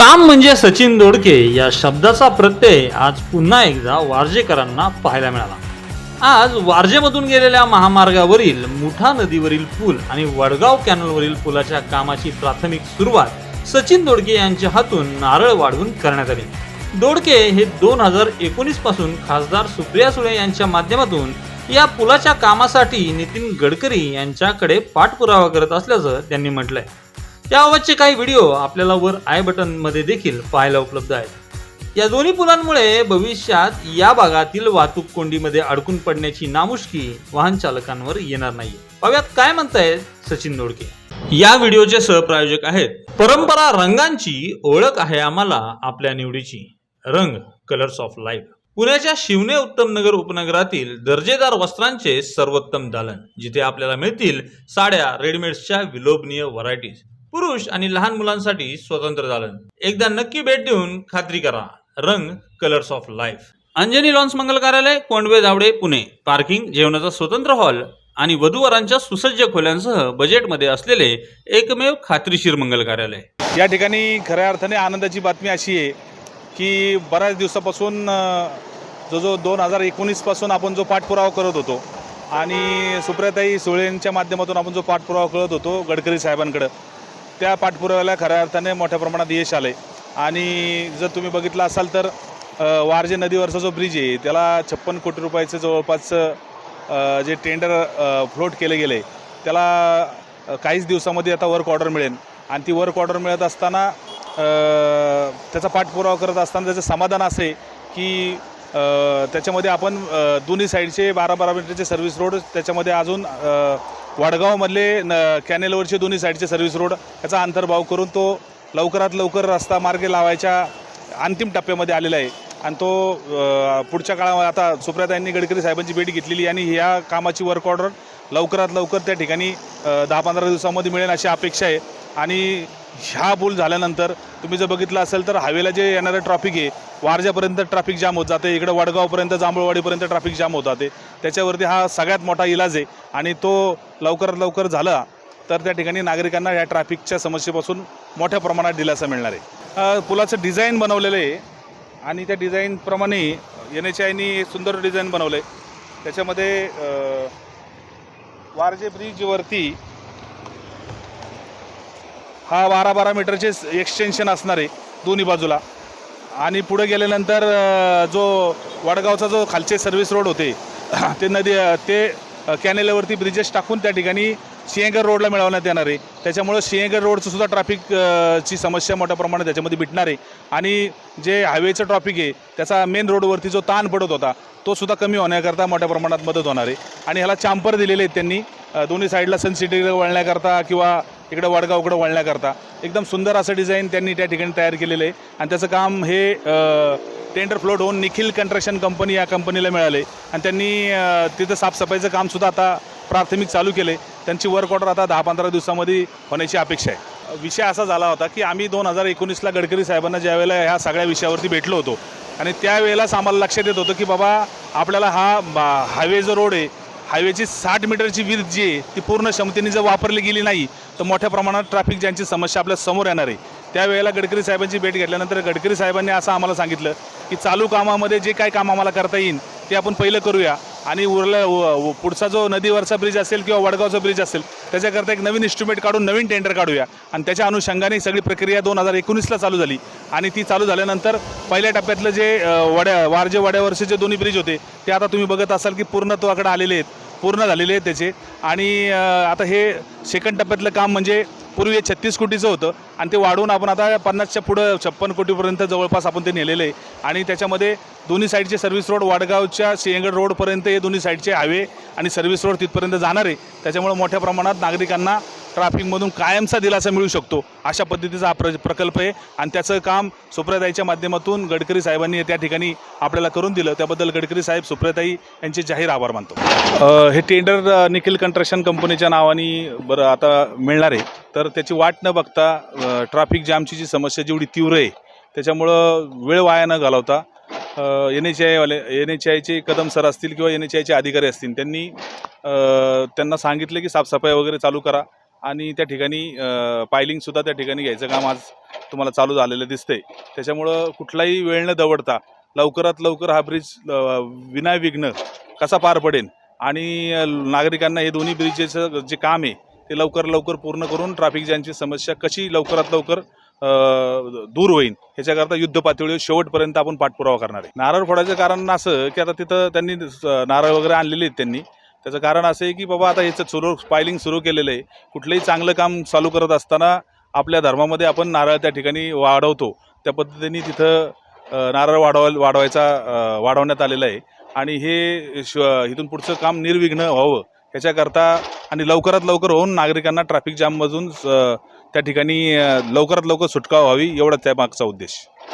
काम म्हणजे सचिन दोडके या शब्दाचा प्रत्यय आज पुन्हा एकदा वारजेकरांना पाहायला मिळाला. आज वारजेमधून गेलेल्या महामार्गावरील मुठा नदीवरील पूल आणि वडगाव कॅनलवरील पुलाच्या कामाची प्राथमिक सुरुवात सचिन दोडके यांच्या हातून नारळ वाढवून करण्यात आली. दोडके हे दोन हजार एकोणीसपासून खासदार सुप्रिया सुळे यांच्या माध्यमातून या पुलाच्या कामासाठी नितीन गडकरी यांच्याकडे पाठपुरावा करत असल्याचं त्यांनी म्हटलंय. याबाबतचे काही व्हिडिओ आपल्याला वर आय बटनमध्ये देखील पाहायला उपलब्ध आहेत. या दोन्ही पुलांमुळे भविष्यात या भागातील वाहतूक कोंडीमध्ये अडकून पडण्याची नामुष्की वाहन चालकांवर येणार नाही पाहूयात काय म्हणतायत सचिन दोडके या व्हिडिओचे सहप्रायोजक आहेत. परंपरा रंगांची ओळख आहे आम्हाला आपल्या निवडीची. रंग कलर्स ऑफ लाईफ पुण्याच्या शिवने उत्तम नगर उपनगरातील दर्जेदार वस्त्रांचे सर्वोत्तम दालन जिथे आपल्याला मिळतील साड्या रेडीमेड्सच्या विलोभनीय व्हरायटीज पुरुष आणि लहान मुलांसाठी स्वतंत्र दालन एकदा नक्की भेट देऊन खात्री करा. Rang colours of life Anjani lawns मंगल कार्यालय कोंडवे दावडे पुणे. पार्किंग जेवणाचा स्वतंत्र हॉल आणि वधूवरांच्या सुसज्ज खोल्यांसह बजेटमध्ये असलेले एकमेव खात्रीशीर मंगल कार्यालय. या ठिकाणी खऱ्या अर्थाने आनंदाची बातमी अशी आहे की बऱ्याच दिवसापासून जो जो दोन हजार एकोणीसपासून आपण जो पाठपुरावा करत होतो आणि सुप्रियाताई सुळेंच्या माध्यमातून आपण जो पाठपुरावा करत होतो गडकरी साहेबांकडं त्या पाठपुराव्याला खऱ्या अर्थाने मोठ्या प्रमाणात यश आलं आहे आणि जर तुम्ही बघितलं असाल तर वारजे नदीवरचा जो ब्रिज आहे त्याला छप्पन कोटी रुपयाचं जवळपास जे टेंडर फ्लोट केलं गेलं आहे त्याला काहीच दिवसामध्ये आता वर्क ऑर्डर मिळेल. आणि ती वर्क ऑर्डर मिळत असताना त्याचा पाठपुरावा करत असताना त्याचं समाधान असे की त्याच्यामध्ये आपण दोन्ही साईडचे बारा बारा मीटरचे सर्व्हिस रोड त्याच्यामध्ये अजून वाडगावमधले न कॅनेलवरचे दोन्ही साईडचे सर्व्हिस रोड याचा अंतर्भाव करून तो लवकरात लवकर रस्ता मार्गे लावायच्या अंतिम टप्प्यामध्ये आलेला आहे. आणि तो पुढच्या काळामध्ये आता सुप्रियाताईंनी गडकरी साहेबांची भेट घेतलेली आणि ह्या कामाची वर्क ऑर्डर लवकरात लवकर त्या ठिकाणी दहा पंधरा दिवसामध्ये मिळेल अशी अपेक्षा आहे. आणि ह्या पूल झाल्यानंतर तुम्ही जर बघितलं असेल तर हायवेला जे येणारं ट्रॅफिक आहे वारजापर्यंत ट्रॅफिक जाम होत जाते इकडं वडगावपर्यंत जांभळवाडीपर्यंत ट्रॅफिक जाम होत जाते. त्याच्यावरती हा सगळ्यात मोठा इलाज आहे आणि तो लवकरात लवकर झाला तर त्या ठिकाणी नागरिकांना या ट्रॅफिकच्या समस्येपासून मोठ्या प्रमाणात दिलासा मिळणार आहे. पुलाचं डिझाईन बनवलेलं आहे आणि त्या डिझाईनप्रमाणे एन एच आयनी सुंदर डिझाईन बनवलं आहे त्याच्यामध्ये वारजे ब्रिजवरती हा बारा बारा मीटरचे एक्सटेन्शन असणार आहे दोन्ही बाजूला. आणि पुढे गेल्यानंतर जो वडगावचा जो खालचे सर्व्हिस रोड होते ते नदी ते कॅनेलवरती ब्रिजेस टाकून त्या ठिकाणी सिंहगड रोडला मिळवण्यात येणार आहे. त्याच्यामुळं सिंहगड रोडचं सुद्धा ट्रॅफिक ची समस्या मोठ्या प्रमाणात त्याच्यामध्ये भेटणार आहे. आणि जे हायवेचं ट्रॅफिक आहे त्याचा मेन रोडवरती जो ताण पडत होता तो सुद्धा कमी होण्याकरता मोठ्या प्रमाणात मदत होणार आहे. आणि ह्याला चांपर दिलेले आहेत त्यांनी. दोन्ही साईडला सनसिटी वळण्याकरता किंवा इकडं वडगावकडं वळण्याकरता. एकदम सुंदर असं डिझाईन त्यांनी त्या ठिकाणी तयार केलेलं आहे. आणि त्याचं काम हे टेंडर फ्लोट होऊन निखिल कंस्ट्रक्शन कंपनी या कंपनीला मिळाले. आणि त्यांनी तिथं साफसफाईचं कामसुद्धा आता प्राथमिक चालू केले त्यांची वर्क ऑर्डर आता दहा पंधरा दिवसामध्ये होण्याची अपेक्षा आहे. विषय असा झाला होता की आम्ही दोन हजार एकोणीसला गडकरी साहेबांना ज्यावेळेला ह्या सगळ्या विषयावरती भेटलो होतो. आणि त्यावेळेलाच आम्हाला लक्षात येत होतं की बाबा आपल्याला हा बा- हायवे जो रोड आहे हायवेची साठ मीटरची वीज जी आहे ती पूर्ण क्षमतेने जर वापरली गेली नाही तर मोठ्या प्रमाणात ट्रॅफिक जॅमची समस्या आपल्यासमोर येणार आहे. त्यावेळेला गडकरी साहेबांची भेट घेतल्यानंतर गडकरी साहेबांनी असं आम्हाला सांगितलं की चालू कामामध्ये जे काय काम आम्हाला करता येईल ते आपण पहिलं करूया. आणि उरला व- पुढचा जो नदीवरचा ब्रिज असेल किंवा वडगावचा ब्रिज असेल त्याच्याकरता एक नवीन इन्स्ट्रुमेंट काढून नवीन टेंडर काढूया. आणि त्याच्या अनुषंगाने सगळी प्रक्रिया दोन हजार एकोणीसला चालू झाली. आणि ती चालू झाल्यानंतर पहिल्या टप्प्यातलं जे वड्या वारजे वड्यावरचे जे दोन्ही ब्रिज होते ते आता तुम्ही बघत असाल की पूर्णत्वाकडे आलेले आहेत. पूर्ण झालेले आहेत त्याचे. आणि आता हे सेकंड टप्प्यातलं काम म्हणजे पूर्वी हे छत्तीस कोटीचं होतं आणि ते वाढवून आपण आता पन्नासच्या पुढं छप्पन कोटीपर्यंत जवळपास आपण ते नेलेलं आहे. आणि त्याच्यामध्ये दोन्ही साईडचे सर्व्हिस रोड वाडगावच्या सिंहगड रोडपर्यंत हे दोन्ही साईडचे हायवे आणि सर्व्हिस रोड तिथपर्यंत जाणार आहे. त्याच्यामुळे मोठ्या प्रमाणात नागरिकांना ट्रॅफिकमधून कायमचा दिलासा मिळू शकतो. अशा पद्धतीचा हा प्र प्रकल्प आहे. आणि त्याचं काम सुप्रियाताईच्या माध्यमातून गडकरी साहेबांनी त्या ठिकाणी आपल्याला करून दिलं. त्याबद्दल गडकरी साहेब सुप्रियाताई यांचे जाहीर आभार मानतो. हे टेंडर निखिल कंट्रक्शन कंपनीच्या नावाने बरं आता मिळणार आहे. तर त्याची वाट न बघता ट्रॅफिक जामची जी समस्या जेवढी तीव्र आहे त्याच्यामुळं वेळ वाया न घालवता एन एच आयवाले एन एच आयचे कदम सर असतील किंवा एन एच आयचे अधिकारी असतील त्यांनी त्यांना सांगितले की साफसफाई वगैरे चालू करा आणि त्या ठिकाणी पायलिंगसुद्धा त्या ठिकाणी घ्यायचं काम आज तुम्हाला चालू झालेलं दिसतंय. त्याच्यामुळं कुठलाही वेळ न दवडता लवकरात लवकर हा ब्रिज विनाविघ्न कसा पार पडेल आणि नागरिकांना हे दोन्ही ब्रिजेचं जे काम आहे ते लवकर लवकर पूर्ण करून ट्रॅफिक जॅमची समस्या कशी लवकरात लवकर दूर होईल ह्याच्याकरता युद्ध पातळीवर शेवटपर्यंत आपण पाठपुरावा करणार आहे. नारळ फोडायचं कारण असं की आता तिथं त्यांनी नारळ वगैरे आणलेले आहेत त्यांनी. त्याचं कारण असं आहे की बाबा आता ह्याचं सुरू पायलिंग सुरू केलेलं आहे. कुठलंही चांगलं काम चालू करत असताना आपल्या धर्मामध्ये आपण नारळ त्या ठिकाणी वाढवतो. त्या पद्धतीने तिथं नारळ वाढव वाढवायचा वाढवण्यात आलेला आहे. आणि हे श इथून पुढचं काम निर्विघ्न व्हावं. ह्याच्याकरता आणि लवकरात लवकर होऊन नागरिकांना ट्रॅफिक जाममधून त्या ठिकाणी लवकरात लवकर सुटका व्हावी एवढाच त्या मागचा उद्देश.